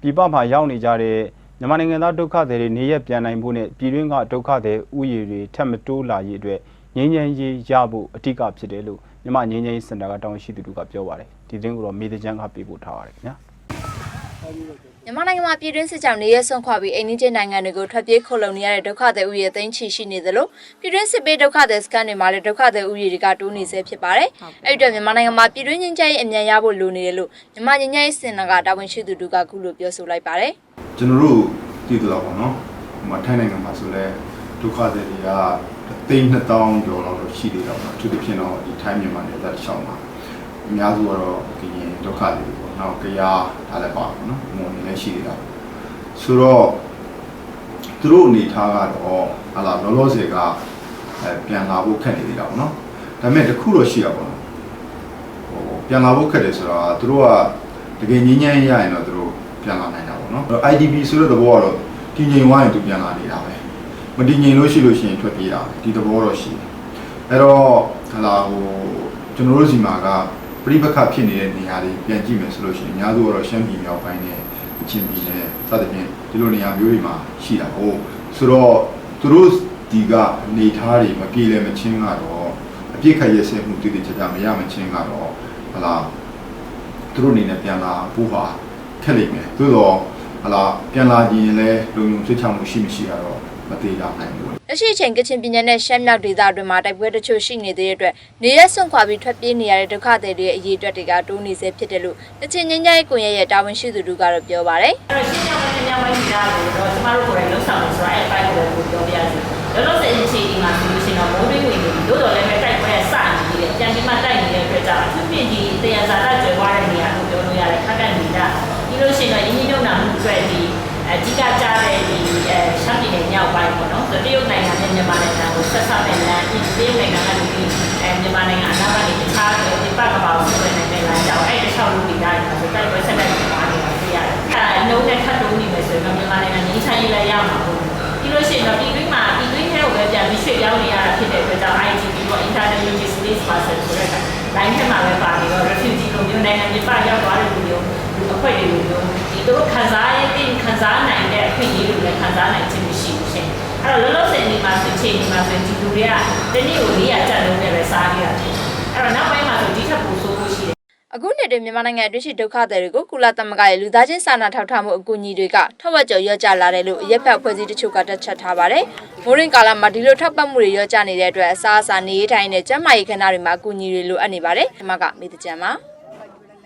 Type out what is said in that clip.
ပြည်ပမှာရောက်နေကြတဲ့မြန်မာနိုင်ငံသားဒုက္ခသည်တွေနေရက်ပြန်နိုင်ဖို့နဲ့ပြည်တွင်းကဒုက္ခသည်ဥယျာဉ်တွေထပ်မတိုးလာရေးအတွက်ငြိမ်းချမ်းရေးရဖို့အဓိကဖြစ်တယ်လို့မြန်မာငြိမ်းချမ်းရေးစင်တာကတောင်းရှိသူတို့ကပြောပါတယ်ဒီသတင်းကိုတော့မေဒီချန်ကပေးပို့ထားပါတယ်ခင်ဗျာ မြန်မာနိုင်ငံမှာပြည်တွင်းစစ်ကြောင့်နေရဆွန့်ခွာပြီးအိန္ဒိယနိုင်ငံတွေကိုထွက်ပြေးခိုလုံနေရတဲ့ဒုက္ခသည်ဥယျာဉ်သိန်းချီရှိနေသလိုပြည်တွင်းစစ်ပေးဒုက္ခသည်စခန်းတွေမှာလည်းဒုက္ခသည်ဥယျာဉ်တွေကတိုးနေဆဲဖြစ်ပါတယ်။အဲ့ဒီတော့မြန်မာနိုင်ငံမှာပြည်တွင်းငြိမ်းချမ်းရေးအမြန်ရဖို့လိုနေတယ်လို့မြန်မာငြိမ်းချမ်းရေးစင်တာကတာဝန်ရှိသူတို့ကခုလိုပြောဆိုလိုက်ပါတယ်ကျွန်တော်တို့တည်တယ်လို့ပေါ့နော်ဟိုမှာထိုင်းနိုင်ငံမှာဆိုလဲဒုက္ခသည်တွေကသိန်း2000ကျော်လောက်တော့ရှိသေးတယ်ပေါ့နော်သူတို့ဖြစ်တော့ဒီထိုင်းမြန်မာနယ်စပ်တစ်လျှောက်မှာအများစုကတော့ကရင်ဒုက္ခသည်တွေပေါ့နော်ကြရာဒါလည်းပါပေါ့နော် မွန်နေလည်းရှိသေးတာဆိုတော့သူတို့အနေထားကတော့ဟာလာလောလောဆယ်ကအဲပြန်လာဖို့ခက်နေသေးတာပေါ့နော်ဒါပေမဲ့တစ်ခုတော့ရှိတာပေါ့နော်ဟိုပြန်လာဖို့ခက်တယ်ဆိုတော့သူတို့ကတကယ်ငြင်းငြင်းရရင်တော့သူတို့ပြန်လာနိုင်တာပေါ့နော်အဲ့တော့ IDP ဆိုတဲ့သဘောကတော့တည်ငြိမ်သွားရင်သူပြန်လာနေတာပဲမတည်ငြိမ်လို့ရှိလို့ရှိရင်ထွက်ပြေးတာပဲဒီသဘောတော့ရှိတယ်အဲ့တော့ဟာလာဟိုကျွန်တော်တို့စီမှာကပြိပခတ်ဖြစ်နေတဲ့နေရာတွေပြန်ကြည့်မယ်ဆိုလို့ရှိရင်အများစုကတော့ရှမ်းပြည်မြောက်ပိုင်းနဲ့အ ချင်းပြည်နယ်စသဖြင့်ဒီလိုနေရာမျိုးတွေမှာရှိတာဟုတ်ဆိုတော့သူတို့ဒီကအနေထားတွေမပြေလည်မချင်းကတော့အပြစ်ခတ်ရစဲမှုတည်တည်ချာချာမရမချင်းကတော့ဟာလာသူတို့အနေနဲ့ပြန်လာဖို့ဟာခက်လိမ့်မယ်သို့တော့ဟလာပြန်လာကြရင်လည်းလုံုံစိတ်ချမှုရှိမရှိကတော့ မသေးကြနိုင်ဘူး။လက်ရှိအချိန်ကချင်ပြည်နယ်နဲ့ရှမ်းမြောက်ဒေသအတွင်းမှာတိုက်ပွဲတချို့ရှိနေတဲ့အတွက်နေရဆွန့်ခွာပြီးထွက်ပြေးနေရတဲ့ဒုက္ခသည်တွေရဲ့အရေးအတွက်တွေကတိုးနေဆဲဖြစ်တယ်လို့ကချင်ငြိမ်းချမ်းရေးကွန်ရက်ရဲ့တာဝန်ရှိသူတို့ကတော့ပြောပါတယ်။အဲ့တော့ရှင်းပြမယ့်ညဝိုင်းနေတာကိုတော့ကျမတို့ကိုယ်တိုင်လှုပ်ဆောင်လို့ဆိုတော့အဲ့ဘက်ကိုကိုပြောပြရစီလောလောဆယ်အခြေအနေမှာဆိုလို့ရှိရင်တော့မိုးရင်းဝင်နေပြီသို့တော်လည်းပဲတိုက်ပွဲစနေတယ်ပြန်ပြီးမှတိုက်နေတဲ့အတွက်ကြောင့်အထူးဖြင့်ဒီတရားစာတကျွယ်ဝတဲ့နေရာကိုပြောလို့ရတယ်ခက်ကန်နေတာပြီးလို့ရှိရင်တော့ရင်းနှီးမြှုပ်နှံမှုအတွက်ဒီအဓိကကြားတဲ့ဒီအဲရှ မ်းပြည်နယ်မြောက်ပိုင်းပေါ့နော်ဆိုတရုတ်နိုင်ငံနဲ့မြန်မာနိုင်ငံကိုဆက်ဆက်တဲ့လမ်းဒီတရုတ်နိုင်ငံကဒီအဲမြန်မာနိုင်ငံအနားကနေတခြားဒီပတ်ကဘာကိုဆက်နေတဲ့လမ်းကြောင်းအဲ့တစ်လျှောက်လုံးဒီတိုင်းမှာဆိုတိုက်ပွဲဆက်လက်ဖြစ်သွားနေတာတွေ့ရတယ်။အဲနှုံးနဲ့ထပ်တိုးနေမယ်ဆိုရင်တော့မြန်မာနိုင်ငံငြိမ်းချမ်းရေးလည်းရမှာပေါ့။ပြီးလို့ရှိရင်တော့ဒီတွင်းမှာဒီတွင်းထဲကိုပဲပြန်ပြီးရွှေ့ပြောင်းနေရတာဖြစ်တဲ့အတွက်ကြောင့် IGP ပေါ့ International Logistics Person ဆိုတဲ့ line ထဲမှာပဲပါနေတော့ refugee လိုမျိုးနိုင်ငံပြည်ပရောက်သွားတဲ့လူမျိုးလူအဖွဲ့တွေလိုမျိုးဒီတို့ခံစားရတဲ့ခံစားနိုင်တဲ့အခွင့်အရေးတွေလည်းခံစားနိုင်ခြင်းမရှိဘူးရှင်။ အဲ့တော့လောလောဆယ်နေမှာဆိုချိန်နေမှာဆိုဒီလူတွေကတနေ့ကို400ကျပ်လုံးနဲ့ပဲစားနေတာဖြစ်တယ်။အဲ့တော့နောက်ပိုင်းမှာဆိုဒီထက်ပိုဆိုးလို့ရှိတယ်အခုနှစ်တွင်မြန်မာနိုင်ငံအတွင်းရှိဒုက္ခသည်တွေကိုကုလသမဂ္ဂရဲ့လူသားချင်းစာနာထောက်ထားမှုအကူအညီတွေကထပ်ဝက်ကျော်ရော့ကျလာတယ်လို့အရက်ဖက်အဖွဲ့အစည်းတချို့ကတက်ချက်ထားပါတယ်။မိုးရင်ကာလမှာဒီလိုထောက်ပံ့မှုတွေရော့ကျနေတဲ့အတွက်အစားအစာနေရေးထိုင်နဲ့ကျန်းမာရေးခန္ဓာတွေမှာအကူအညီတွေလိုအပ်နေပါတယ်။ဒီမှာကမေတ္တကြံပါ။